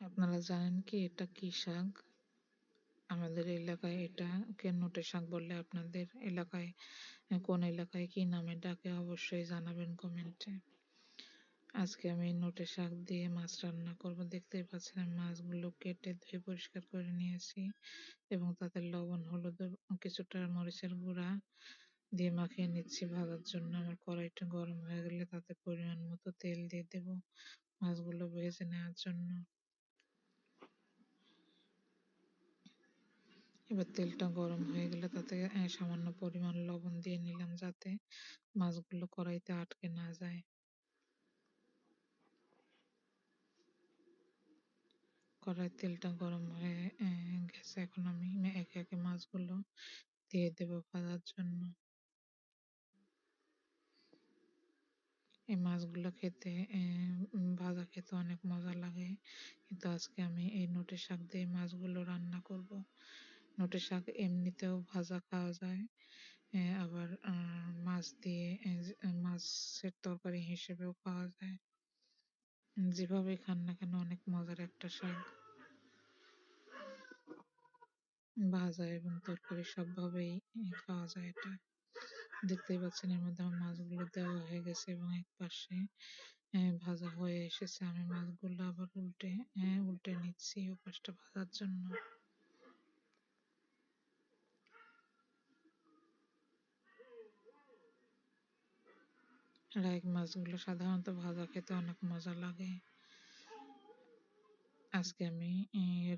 আপনারা জানেন কি এটা কি শাক? আমাদের এলাকায় এটা কে নোটে শাক বললে আপনাদের এলাকায়, কোন এলাকায় কি নামে ডাকে অবশ্যই জানাবেন কমেন্টে। আজকে আমি নোটে শাক দিয়ে মাছ রান্না করব। দেখতেই পাচ্ছেন মাছগুলো কেটে ধুয়ে পরিষ্কার করে নিয়েছি এবং তাতে লবণ, হলুদ কিছুটা মরিচের গুঁড়া দিয়ে মাখিয়ে নিচ্ছি। ভাজার জন্য আমার কড়াইটা গরম হয়ে গেলে তাতে পরিমাণ মতো তেল দিয়ে দেব মাছগুলো ভেজে নেওয়ার জন্য। এবার তেলটা গরম হয়ে গেলে তাতে সামান্য পরিমাণ লবণ দিয়ে নিলাম যাতে মাছগুলো কড়াইতে আটকে না যায়। কড়াই তেলটা গরম হয়ে গেছে। এখন আমি একে একে মাছগুলো দিয়ে দেব ভাজার জন্য। এই মাছগুলো খেতে ভাজা খেতে অনেক মজা লাগে। কিন্তু আজকে আমি এই নোটে শাক দিয়ে মাছগুলো রান্না করব। নোটে শাক এমনিতেও ভাজা খাওয়া যায়। আবার মাছ দিয়ে মাছের তরকারি হিসেবেও খাওয়া যায়। যেভাবে খান না কেন অনেক মজার একটা শাক ভাজা এবং তরকারি সবভাবেই খাওয়া যায় এটা। দেখতেই পাচ্ছেন এর মধ্যে আমার মাছগুলো দেওয়া হয়ে গেছে এবং এক পাশে ভাজা হয়ে এসেছে। আমি মাছগুলো আবার উল্টে উল্টে নিচ্ছি ও পাশটা ভাজার জন্য। রাইক মাছগুলো সাধারণত ভাজা খেতে অনেক মজা লাগে। আজকে আমি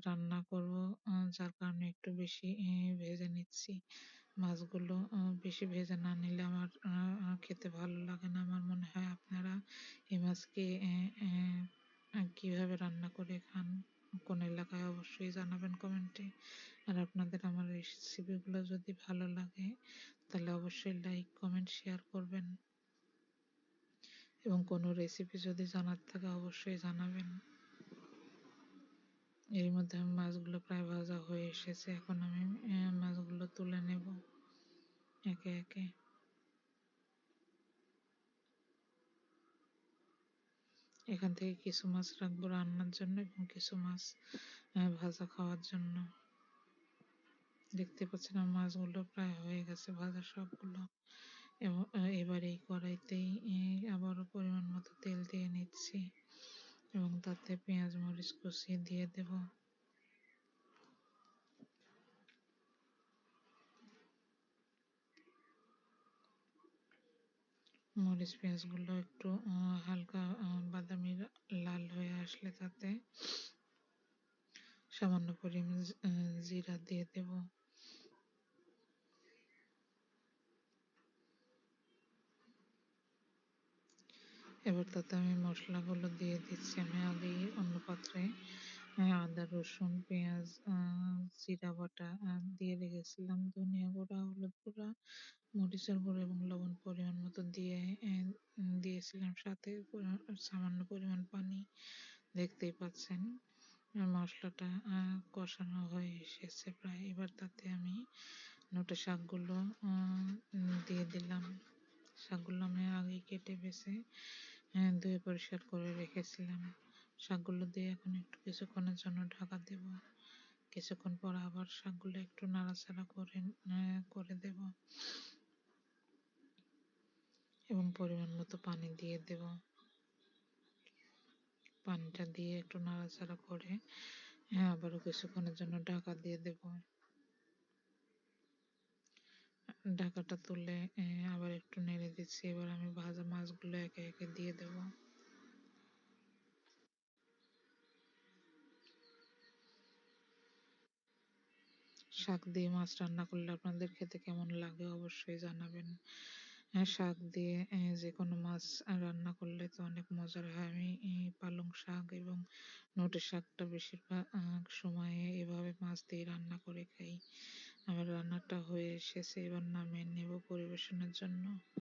রান্না করব যার কারণে একটু বেশি ভেজে নিচ্ছি। মাছগুলো বেশি ভেজে না নিলে আমার খেতে ভালো লাগে না। আমার মনে হয় আপনারা এই মাছকে কীভাবে রান্না করে খান, কোন এলাকায় অবশ্যই জানাবেন কমেন্টে। আর আপনাদের আমার রেসিপিগুলো যদি ভালো লাগে, তাহলে অবশ্যই লাইক, কমেন্ট, শেয়ার করবেন। এবং কোনো রেসিপি যদি জানার থাকে অবশ্যই জানাবেন। এর মধ্যে আমি মাছগুলো প্রায় ভাজা হয়ে এসেছে। এখন আমি মাছগুলো তুলে নেব একে একে। এখান থেকে কিছু মাছ রাখব রান্নার জন্য এবং কিছু মাছ ভাজা খাওয়ার জন্য। দেখতে পাচ্ছেন মাছগুলো প্রায় হয়ে গেছে, ভাজা সবগুলো। এবার এই কড়াইতেই আবারও পরিমাণ মতো তেল দিয়ে নিচ্ছি এবং তাতে পেঁয়াজ, মরিচ কষিয়ে দিয়ে দেব। মরিচ পেঁয়াজগুলো একটু হালকা বাদামি লাল হয়ে আসলে তাতে সামান্য পরিমাণ জিরা দিয়ে দেব। এবার তাতে আমি মশলাগুলো দিয়ে দিচ্ছি আমি আগেই অন্য পাত্রে আদা, রসুন, পেঁয়াজ জিরা, বাটা দিয়ে রেখেছিলাম। ধনিয়া গুঁড়া, হলুদ গুঁড়া, মরিচের গুঁড়ো এবং লবণ পরিমাণ মতো দিয়ে দিয়েছিলাম। সাথে সামান্য পরিমাণ পানি, দেখতেই পাচ্ছেন মশলাটা কষানো হয়ে এসেছে প্রায়। এবার তাতে আমি নোটে শাকগুলো দিয়ে দিলাম। শাকগুলো আমি আগে কেটে বেছে ধুয়ে পরিষ্কার করে রেখেছিলাম। শাকগুলো দিয়ে এখন একটু কিছুক্ষণের জন্য ঢাকা দেব। কিছুক্ষণ পর আবার শাকগুলো একটু নাড়াচাড়া করে করে দেব। এবং পরিমাণ মতো পানি দিয়ে দেব। পানিটা দিয়ে একটু নাড়াচাড়া করে হ্যাঁ আবারও কিছুক্ষণের জন্য ঢাকা দিয়ে দেব। ঢাকাটা তুলে আবার একটু নেড়ে দিচ্ছি। এবার আমি ভাজা মাছগুলো একে একে দিয়ে দেব। শাক দিয়ে মাছ রান্না করলে আপনাদের খেতে কেমন লাগে অবশ্যই জানাবেন। শাক দিয়ে যে কোনো মাছ রান্না করলে তো অনেক মজার হয়। আমি পালং শাক এবং নোটে শাকটা বেশিরভাগ সময়ে এভাবে মাছ দিয়ে রান্না করে খাই। আমার রান্নাটা হয়ে এসেছে এবার নামিয়ে নেব পরিবেশনের জন্য।